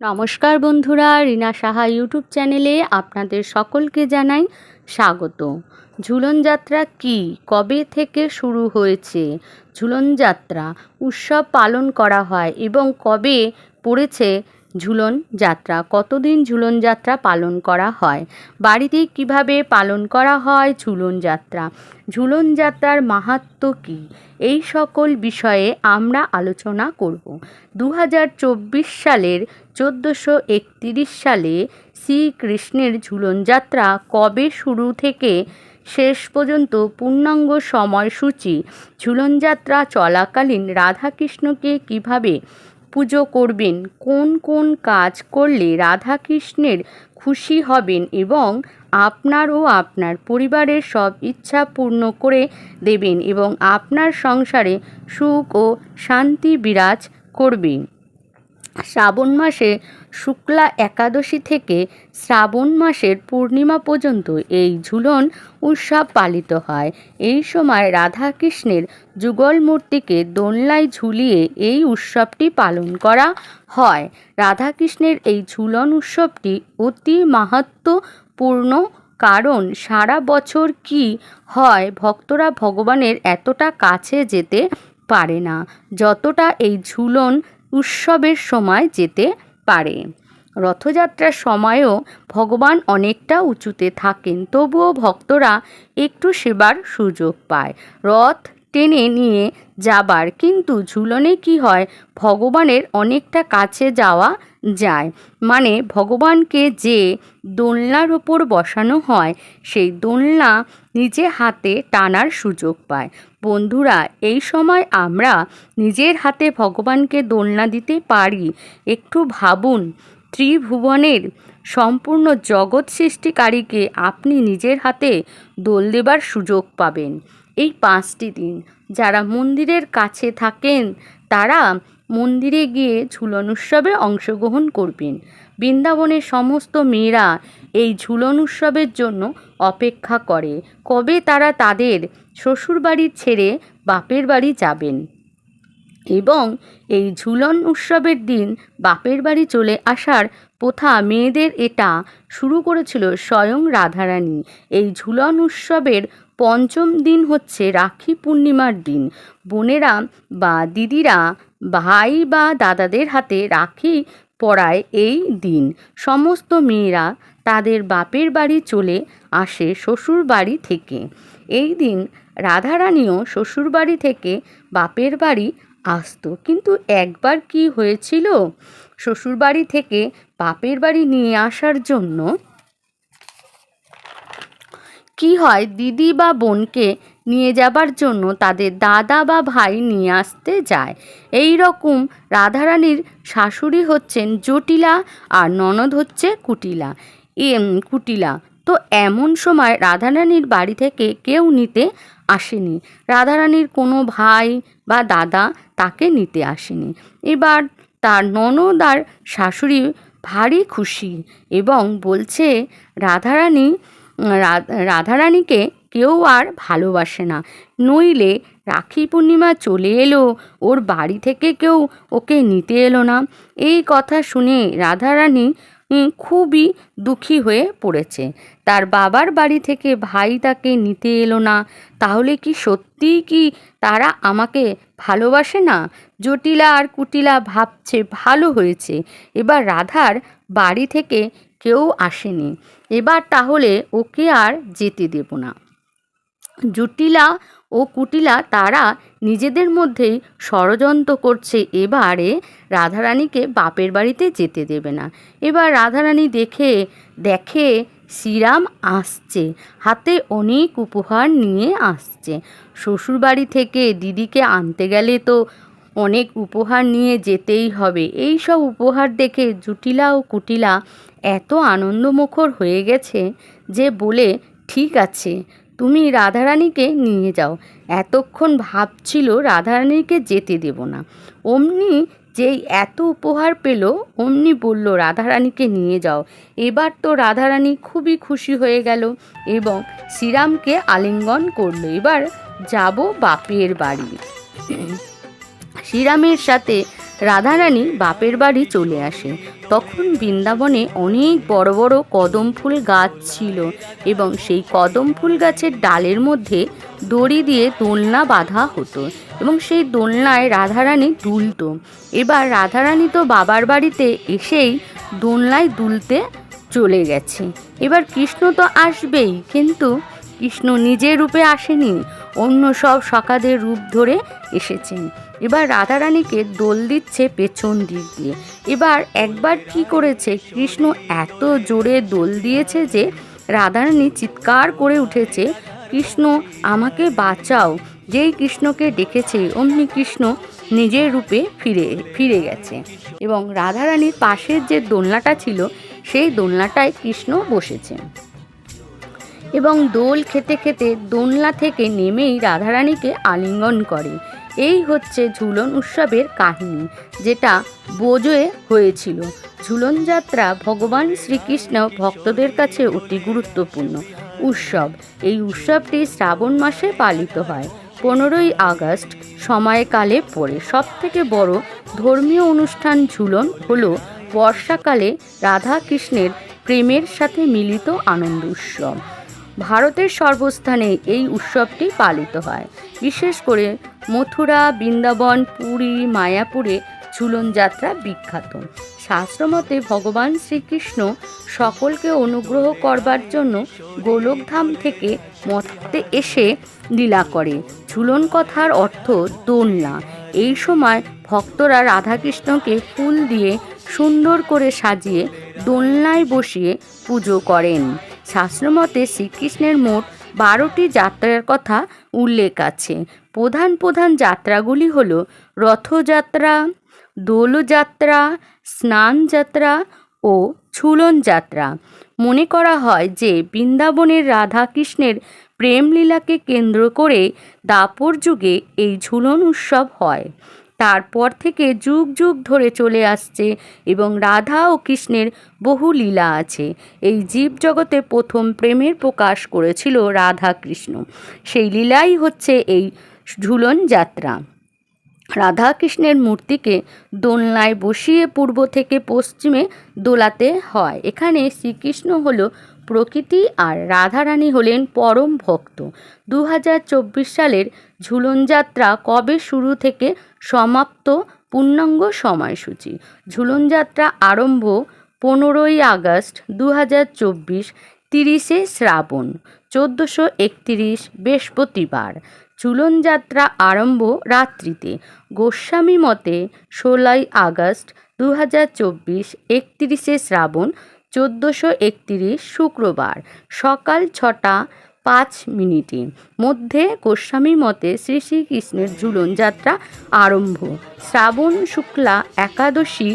নমস্কার বন্ধুরা, রিনা সাহা ইউটিউব চ্যানেলে আপনাদের সকলকে জানাই স্বাগত। ঝুলন যাত্রা কি? কবে থেকে শুরু হয়েছে? ঝুলন যাত্রা উৎসব পালন করা হয় এবং কবে পড়েছে? ঝুলন যাত্রা। কতদিন ঝুলন যাত্রা পালন করা হয়? বাড়িতে কীভাবে পালন করা হয় ঝুলন যাত্রা? ঝুলন যাত্রার মাহাত্ম কী? এই সকল বিষয়ে আমরা আলোচনা করব। দু হাজার চব্বিশ সালের চোদ্দোশো একতিরিশ সালে শ্রীকৃষ্ণের ঝুলন যাত্রা কবে শুরু থেকে শেষ পর্যন্ত পূর্ণাঙ্গ সময়সূচি? ঝুলনযাত্রা চলাকালীন রাধাকৃষ্ণকে কীভাবে পুজো করবেন, কোন কোন কাজ করলে রাধাকৃষ্ণের খুশি হবেন এবং আপনার ও আপনার পরিবারের সব ইচ্ছা পূর্ণ করে দেবেন এবং আপনার সংসারে সুখ ও শান্তি বিরাজ করবে শ্রাবণ মাসে শুক্লা একাদশী থেকে শ্রাবণ মাসের পূর্ণিমা পর্যন্ত এই ঝুলন উৎসব পালিত হয়। এই সময় রাধাকৃষ্ণের যুগল মূর্তিকে দোলনায় ঝুলিয়ে এই উৎসবটি পালন করা হয়। রাধাকৃষ্ণের এই ঝুলন উৎসবটি অতি মাহাত্মপূর্ণ কারণ সারা বছর কি হয় ভক্তরা ভগবানের এতটা কাছে যেতে পারে না। যতটা এই ঝুলন উৎসবের সময় যেতে পারে। রথযাত্রার সময়ও ভগবান অনেকটা উঁচুতে থাকেন, তবুও ভক্তরা একটু সেবার সুযোগ পায়। রথ টেনে নিয়ে যাবার, কিন্তু ঝুলনে কি হয়, ভগবানের অনেকটা কাছে যাওয়া যায়। মানে ভগবানকে যে দোলনার ওপর বসানো হয়, সেই দোলনা নিজে হাতে টানার সুযোগ পায়। বন্ধুরা, এই সময় আমরা নিজের হাতে ভগবানকে দোলনা দিতে পারি। একটু ভাবুন, ত্রিভুবনের সম্পূর্ণ জগৎ সৃষ্টিকারীকে আপনি নিজের হাতে দোল দেবার সুযোগ পাবেন। এই পাঁচটি দিন, যারা মন্দিরের কাছে থাকেন, তারা মন্দিরে গিয়ে ঝুলন উৎসবে অংশগ্রহণ করবেন। বৃন্দাবনের সমস্ত মেয়েরা এই ঝুলন উৎসবের জন্য অপেক্ষা করে। কবে তারা তাদের শ্বশুরবাড়ি ছেড়ে বাপের বাড়ি যাবেন? এবং এই ঝুলন উৎসবের দিন বাপের বাড়ি চলে আসার প্রথা মেয়েদের এটা শুরু করেছিল স্বয়ং রাধারানী। এই ঝুলন উৎসবের পঞ্চম দিন হচ্ছে রাখি পূর্ণিমার দিন। বোনেরা বা দিদিরা ভাই বা দাদাদের হাতে রাখি পড়ায় এই দিন। সমস্ত মেয়েরা তাদের বাপের বাড়ি চলে আসে শ্বশুর বাড়ি থেকে। এই দিন রাধারানীও শ্বশুরবাড়ি থেকে বাপের বাড়ি আসতো। কিন্তু একবার কি হয়েছিল? শ্বশুরবাড়ি থেকে বাপের বাড়ি নিয়ে আসার জন্য কি হয় দিদি বা বোনকে নিয়ে যাবার জন্য তাদের দাদা বা ভাই নিয়ে আসতে যায়। এই রকম রাধারানীর শাশুড়ি হচ্ছেন জটিলা আর ননদ হচ্ছে কুটিলা। এম, কুটিলা। তো এমন সময় রাধারানীর বাড়ি থেকে কেউ নিতে আসেনি। রাধারানীর কোনো ভাই বা দাদা তাকে নিতে আসেনি। এবার তার ননদ আর শাশুড়ি ভারী খুশি এবং বলছে, রাধারানী রাধারানীকে কেউ আর ভালোবাসে না। নইলে রাখি পূর্ণিমা চলে এলো, ওর বাড়ি থেকে কেউ ওকে নিতে এলো না। এই কথা শুনে রাধারানী খুবই দুঃখী হয়ে পড়েছে। তার বাবার বাড়ি থেকে ভাই তাকে নিতে এলো না। তাহলে কি সত্যিই কি তারা আমাকে ভালোবাসে না? জটিলা আর কুটিলা ভাবছে, ভালো হয়েছে। এবার রাধার বাড়ি থেকে কেউ আসেনি। এবার তাহলে ওকে আর যেতে দেব না। জুটিলা ও কুটিলা তারা নিজেদের মধ্যেই ষড়যন্ত্র করছে। এবারে রাধারানীকে বাপের বাড়িতে যেতে দেবে না। এবার রাধারানী দেখে দেখে শ্রীরাম আসছে। হাতে অনেক উপহার নিয়ে আসছে। শ্বশুরবাড়ি থেকে দিদিকে আনতে গেলে তো অনেক উপহার নিয়ে যেতেই হবে। এই সব উপহার দেখে জুটিলা ও কুটিলা এত আনন্দমুখর হয়ে গেছে যে বলে, ঠিক আছে, তুমি রাধারানীকে নিয়ে যাও। এতক্ষণ ভাবছিল রাধারানীকে যেতে দেব না। অমনি যেই এত উপহার পেল, অমনি বলল, রাধারানীকে নিয়ে যাও। এবার তো রাধারানী খুবই খুশি হয়ে গেল এবং শ্রীরামকে আলিঙ্গন করল। এবার যাব বাপের বাড়ি। শ্রীরামের সাথে রাধারানী বাপের বাড়ি চলে আসে। তখন বৃন্দাবনে অনেক বড় বড় কদম ফুল গাছ ছিল এবং সেই কদম ফুল গাছের ডালের মধ্যে দড়ি দিয়ে দোলনা বাঁধা হতো এবং সেই দোলনায় রাধারানী দুলতো। এবার রাধারানী তো বাবার বাড়িতে এসেই দোলনায় দুলতে চলে গেছে। এবার কৃষ্ণ তো আসবেই, কিন্তু কৃষ্ণ নিজের রূপে আসেনি, অন্য সব সখাদের রূপ ধরে এসেছেন। এবার রাধারানীকে দোল দিচ্ছে পেছন দিক দিয়ে। এবার একবার কি করেছে? কৃষ্ণ এত জোরে দোল দিয়েছে যে রাধারানী চিৎকার করে উঠেছে, কৃষ্ণ, আমাকে বাঁচাও। যেই কৃষ্ণকে ডেকেছে, অমনি কৃষ্ণ নিজের রূপে ফিরে ফিরে গেছে। এবং রাধারানীর পাশের যে দোলনাটা ছিল, সেই দোলনাটায় কৃষ্ণ বসেছে। এবং দোল খেতে খেতে দোলনা থেকে নেমেই রাধারানীকে আলিঙ্গন করে। এই হচ্ছে ঝুলন উৎসবের কাহিনী, যেটা বোজোয়ে হয়েছিল। ঝুলন যাত্রা ভগবান শ্রীকৃষ্ণ ভক্তদের কাছে অতি গুরুত্বপূর্ণ উৎসব। এই উৎসবটি শ্রাবণ মাসে পালিত হয়। পনেরোই আগস্ট সময়কালে পড়ে। সব থেকে বড় ধর্মীয় অনুষ্ঠান ঝুলন হলো বর্ষাকালে রাধা কৃষ্ণের প্রেমের সাথে মিলিত আনন্দ উৎসব। ভারতের সর্বস্থানে এই উৎসবটি পালিত হয়। বিশেষ করে মথুরা, বৃন্দাবন, পুরী, মায়াপুরে ঝুলন যাত্রা বিখ্যাত। শাস্ত্রমতে ভগবান শ্রীকৃষ্ণ সকলকে অনুগ্রহ করবার জন্য গোলকধাম থেকে মর্তে এসে লীলা করে। ঝুলন কথার অর্থ দোলনা। এই সময় ভক্তরা রাধাকৃষ্ণকে ফুল দিয়ে সুন্দর করে সাজিয়ে দোলনায় বসিয়ে পুজো করেন। শাস্ত্রমতে শ্রীকৃষ্ণের মোট বারোটি যাত্রার কথা উল্লেখ আছে। প্রধান প্রধান যাত্রাগুলি হল রথযাত্রা, দোলযাত্রা স্নান যাত্রা ও ঝুলন যাত্রা মনে করা হয় যে বৃন্দাবনের রাধা কৃষ্ণের প্রেমলীলাকে কেন্দ্র করে দাপর যুগে এই ঝুলন উৎসব হয়। তারপর থেকে যুগ যুগ ধরে চলে আসছে এবং রাধা ও কৃষ্ণের বহু লীলা আছে। এই জীব জগতে প্রথম প্রেমের প্রকাশ করেছিল রাধা কৃষ্ণ। সেই লীলাই হচ্ছে এই ঝুলন যাত্রা। রাধা কৃষ্ণের মূর্তিকে দোলনায় বসিয়ে পূর্ব থেকে পশ্চিমে দোলাতে হয়। এখানে শ্রীকৃষ্ণ হলো প্রকৃতি আর রাধারানী হলেন পরম ভক্ত। দু হাজার চব্বিশ সালের ঝুলন যাত্রা কবে শুরু থেকে সমাপ্ত? পূর্ণাঙ্গ সময়সূচি। ঝুলন যাত্রা আরম্ভ পনেরোই আগস্ট দু হাজার চব্বিশ, তিরিশে শ্রাবণ, চোদ্দোশো একত্রিশ, বৃহস্পতিবার। ঝুলন যাত্রা আরম্ভ রাত্রিতে। গোস্বামী মতে, ষোলোই আগস্ট দু হাজার চব্বিশ, একতিরিশে শ্রাবণ চোদ্দোশো একতিরিশ শুক্রবার সকাল ছটা পাঁচ মিনিটে। মধ্যে গোস্বামী মতে শ্রী শ্রীকৃষ্ণের ঝুলন যাত্রা আরম্ভ। শ্রাবণ শুক্লা একাদশী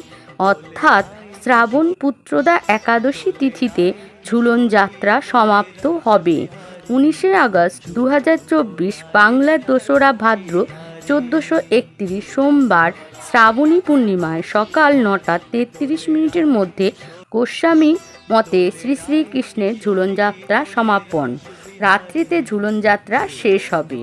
অর্থাৎ শ্রাবণ পুত্রদা একাদশী তিথিতে ঝুলন যাত্রা সমাপ্ত হবে। উনিশে আগস্ট দু হাজার চব্বিশ বাংলার দোসরা ভাদ্র চোদ্দোশো একত্রিশ সোমবার শ্রাবণী পূর্ণিমায় সকাল নটা তেত্রিশ মিনিটের মধ্যে গোস্বামী মতে শ্রী শ্রীকৃষ্ণের ঝুলনযাত্রা সমাপন। রাত্রিতে ঝুলনযাত্রা শেষ হবে।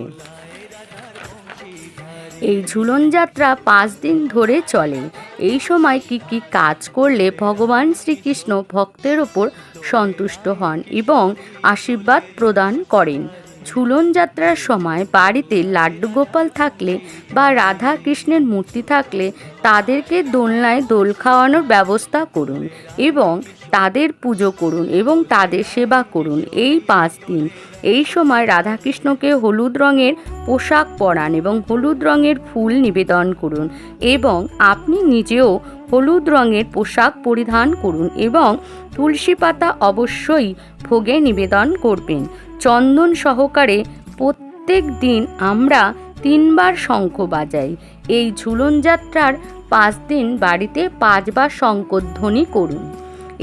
এই ঝুলন যাত্রা পাঁচ দিন ধরে চলে। এই সময় কি কি কাজ করলে ভগবান শ্রীকৃষ্ণ ভক্তের ওপর সন্তুষ্ট হন এবং আশীর্বাদ প্রদান করেন? ঝুলন যাত্রার সময় বাড়িতে লাড্ডু গোপাল থাকলে বা রাধা কৃষ্ণের মূর্তি থাকলে তাদেরকে দোলনায় দোল খাওয়ানোর ব্যবস্থা করুন এবং তাদের পুজো করুন এবং তাদের সেবা করুন এই পাঁচ দিন। এই সময় রাধাকৃষ্ণকে হলুদ রঙের পোশাক পরান এবং হলুদ রঙের ফুল নিবেদন করুন এবং আপনি নিজেও হলুদ রঙের পোশাক পরিধান করুন এবং তুলসী পাতা অবশ্যই ভোগে নিবেদন করবেন। চন্দন সহকারে প্রত্যেক দিন আমরা তিনবার শঙ্খ বাজাই। এই ঝুলন যাত্রার পাঁচ দিন বাড়িতে পাঁচবার শঙ্কধ্বনি করুন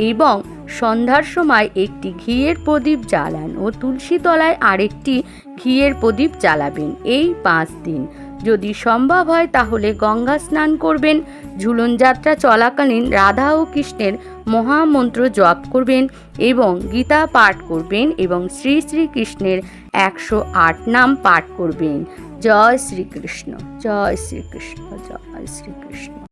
এবং সন্ধ্যার সময় একটি ঘিয়ের প্রদীপ জ্বালান ও তুলসী তলায় আরেকটি ঘিয়ের প্রদীপ জ্বালাবেন। এই পাঁচ দিন যদি সম্ভব হয় তাহলে গঙ্গা স্নান করবেন। ঝুলন যাত্রা চলাকালীন রাধা ও কৃষ্ণের মহামন্ত্র জপ করবেন এবং গীতা পাঠ করবেন এবং শ্রী শ্রীকৃষ্ণের একশো আট নাম পাঠ করবেন। জয় শ্রীকৃষ্ণ জয় শ্রীকৃষ্ণ জয় শ্রীকৃষ্ণ।